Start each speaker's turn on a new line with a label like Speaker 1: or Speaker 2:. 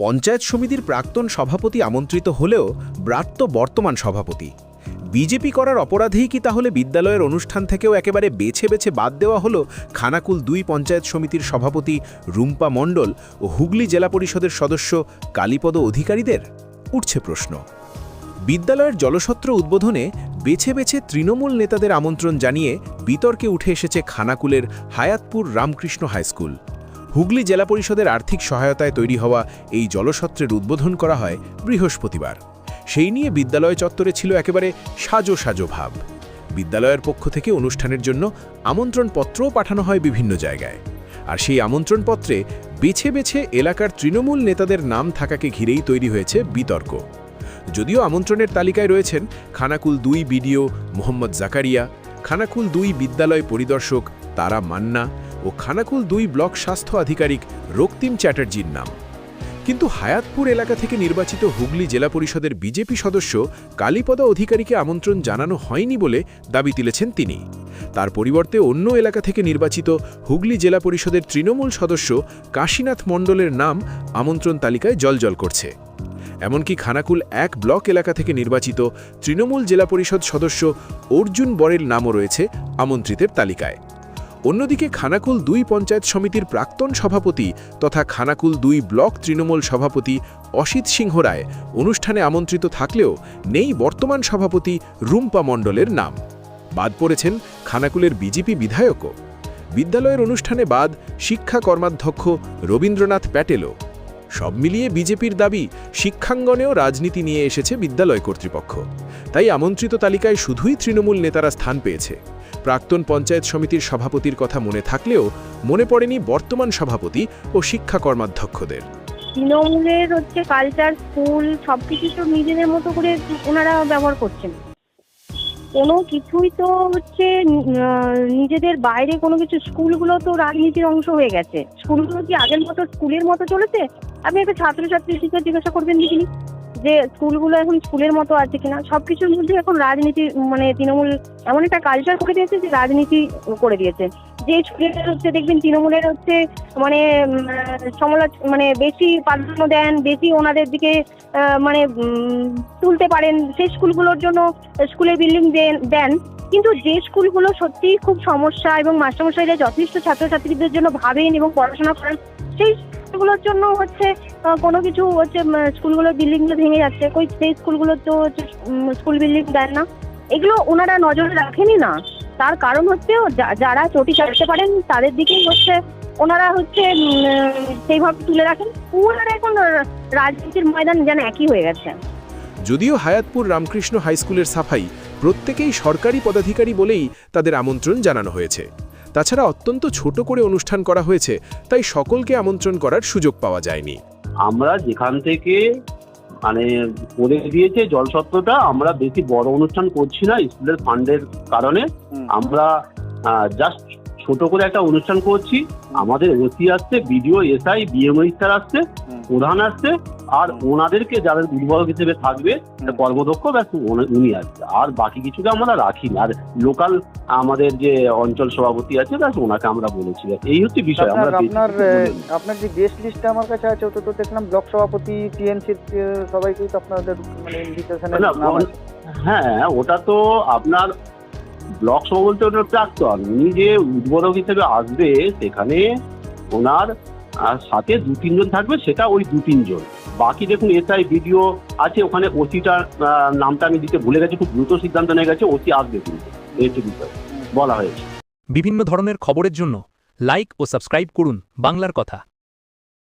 Speaker 1: পঞ্চায়েত সমিতির প্রাক্তন সভাপতি আমন্ত্রিত হলেও ব্রাত্য বর্তমান সভাপতি। বিজেপি করার অপরাধেই কি তাহলে বিদ্যালয়ের অনুষ্ঠান থেকেও একেবারে বেছে বেছে বাদ দেওয়া হলো খানাকুল দুই পঞ্চায়েত সমিতির সভাপতি রুম্পা মণ্ডল ও হুগলি জেলা পরিষদের সদস্য কালীপদ অধিকারীদের? উঠছে প্রশ্ন। বিদ্যালয়ের জলসত্র উদ্বোধনে বেছে বেছে তৃণমূল নেতাদের আমন্ত্রণ জানিয়ে বিতর্কে উঠে এসেছে খানাকুলের হায়াতপুর রামকৃষ্ণ হাইস্কুল হুগলি জেলা পরিষদের আর্থিক সহায়তায় তৈরি হওয়া এই জলসত্রের উদ্বোধন করা হয় বৃহস্পতিবার। সেই নিয়ে বিদ্যালয় চত্বরে ছিল একেবারে সাজো সাজো ভাব। বিদ্যালয়ের পক্ষ থেকে অনুষ্ঠানের জন্য আমন্ত্রণপত্রও পাঠানো হয় বিভিন্ন জায়গায়। আর সেই আমন্ত্রণপত্রে বেছে বেছে এলাকার তৃণমূল নেতাদের নাম থাকাকে ঘিরেই তৈরি হয়েছে বিতর্ক। যদিও আমন্ত্রণের তালিকায় রয়েছেন খানাকুল দুই বিডিও মোহাম্মদ জাকারিয়া, খানাকুল দুই বিদ্যালয় পরিদর্শক তারা মান্না ও খানাকুল দুই ব্লক স্বাস্থ্য আধিকারিক রক্তিম চ্যাটার্জির নাম। কিন্তু হায়াতপুর এলাকা থেকে নির্বাচিত হুগলি জেলা পরিষদের বিজেপি সদস্য কালীপদা অধিকারীকে আমন্ত্রণ জানানো হয়নি বলে দাবি তুলেছেন তিনি। তার পরিবর্তে অন্য এলাকা থেকে নির্বাচিত হুগলি জেলা পরিষদের তৃণমূল সদস্য কাশীনাথ মণ্ডলের নাম আমন্ত্রণ তালিকায় জলজল করছে। এমনকি খানাকুল এক ব্লক এলাকা থেকে নির্বাচিত তৃণমূল জেলা পরিষদ সদস্য অর্জুন বরের নামও রয়েছে আমন্ত্রিতের তালিকায়। অন্যদিকে খানাকুল দুই পঞ্চায়েত সমিতির প্রাক্তন সভাপতি তথা খানাকুল দুই ব্লক তৃণমূল সভাপতি অসিত সিংহ রায় অনুষ্ঠানে আমন্ত্রিত থাকলেও নেই বর্তমান সভাপতি রুম্পা মণ্ডলের নাম। বাদ পড়েছেন খানাকুলের বিজেপি বিধায়কও। বিদ্যালয়ের অনুষ্ঠানে বাদ শিক্ষা কর্মাধ্যক্ষ রবীন্দ্রনাথ প্যাটেলও। সব মিলিয়ে বিজেপির দাবি শিক্ষাঙ্গনেও রাজনীতি নিয়ে এসেছে বিদ্যালয় কর্তৃপক্ষ। তাই আমন্ত্রিত তালিকায় শুধুই তৃণমূল নেতারা স্থান পেয়েছে। প্রাক্তন পঞ্চায়েত সমিতির সভাপতির কথা মনে থাকলেও মনে পড়েনি বর্তমান সভাপতি ও শিক্ষা কর্মাধ্যক্ষদের।
Speaker 2: তৃণমূলের হচ্ছে কালচার স্কুল সব কিছু তো নিজেদের মতো করে ওনারা ব্যবহার করছেন। কোনো কিছুই তো হচ্ছে নিজেদের বাইরে কোনো কিছু স্কুলগুলো তো রাজনীতির অংশ হয়ে গেছে। স্কুলগুলো কি আগের মতো স্কুলের মতো চলেছে? আপনি একটা ছাত্রছাত্রী শিক্ষক জিজ্ঞাসা করবেন দেখিনি? যে স্কুলগুলো এখন স্কুলের মতো আছে কিনা সব কিছুর মধ্যে এখন রাজনীতি মানে তৃণমূল এমন একটা কালচার করে দিয়েছে যে রাজনীতি করে দিয়েছে। যে স্কুলের হচ্ছে, দেখবেন তৃণমূলের হচ্ছে মানে সমালোচ মানে বেশি প্রাধান্য দেন, বেশি ওনাদের দিকে মানে তুলতে পারেন, সেই স্কুলগুলোর জন্য স্কুলের বিল্ডিং দেন। কিন্তু যে স্কুলগুলো সত্যিই খুব সমস্যা এবং মাস্টারমশাইরা যথেষ্ট ছাত্রছাত্রীদের জন্য ভাবেন এবং পড়াশোনা করেন সেই স্কুলগুলোর জন্য হচ্ছে কোনো কিছু হচ্ছে স্কুলগুলোর বিল্ডিংগুলো ভেঙে যাচ্ছে। কই সেই স্কুলগুলো তো স্কুল বিল্ডিং দেন না। এগুলো ওনারা নজরে রাখেনই না। তার কারণ হচ্ছে যারা চটি চালাতে পারেন, তাদের দিকেই হচ্ছে ওনারা হচ্ছে সেইভাবে তুলে রাখেন। ওনারা এখন রাজনীতির ময়দান যেন একই হয়ে গেছে।
Speaker 1: যদিও হায়াতপুর রামকৃষ্ণ হাইস্কুলের সাফাই প্রত্যেকেই সরকারি পদাধিকারী বলেই তাদের আমন্ত্রণ জানানো হয়েছে। তাছাড়া অত্যন্ত ছোট করে অনুষ্ঠান করা হয়েছে তাই সকলকে আমন্ত্রণ করার সুযোগ পাওয়া যায়নি।
Speaker 3: আমরা যেখান থেকে মানে করে দিয়েছে জলসত্রটা আমরা বেশি বড় অনুষ্ঠান করছি না স্কুলের ফান্ডের কারণে। আমরা জাস্ট ছোট করে একটা অনুষ্ঠান করছি। আমাদের ওসি আসছে বিডিও এসআই বিএমও স্যার আসছে প্রধান আসছে আর ওনাদেরকে যাদের উদ্বোধক হিসেবে থাকবে কর্মদক্ষ ব্যাস উনি- আসছে। আর বাকি কিছুকে আমরা রাখি না। আর লোকাল আমাদের যে অঞ্চল সভাপতি আছে ব্যাস ওনাকে আমরা বলেছি। এই হচ্ছে বিষয়। আমরা
Speaker 4: আপনার আপনার যে গেস্ট লিস্টটা আমার কাছে আছে ওটা তো দেখলাম ব্লক সভাপতি টিএনসির সবাইকেই তো আপনাদের মানে ইনভিটেশনের
Speaker 3: না,
Speaker 4: নাম
Speaker 3: বল-
Speaker 4: আছে।
Speaker 3: হ্যাঁ ওটা তো আপনার ব্লক বলতে ওটার প্রাক্তন, উনি যে উদ্বোধক হিসেবে আসবে, সেখানে ওনার সাথে দু তিনজন থাকবে, সেটা ওই দু তিনজন। বাকি দেখুন, এসআই ভিডিও আছে, ওখানে ওসিটার নামটা আমি দিতে ভুলে গেছি, খুব দ্রুত সিদ্ধান্ত নিয়ে গেছে, ওসি আসবে কিন্তু। এই বিষয়, বলা হয়েছে।
Speaker 5: বিভিন্ন ধরনের খবরের জন্য লাইক ও সাবস্ক্রাইব করুন, বাংলার কথা।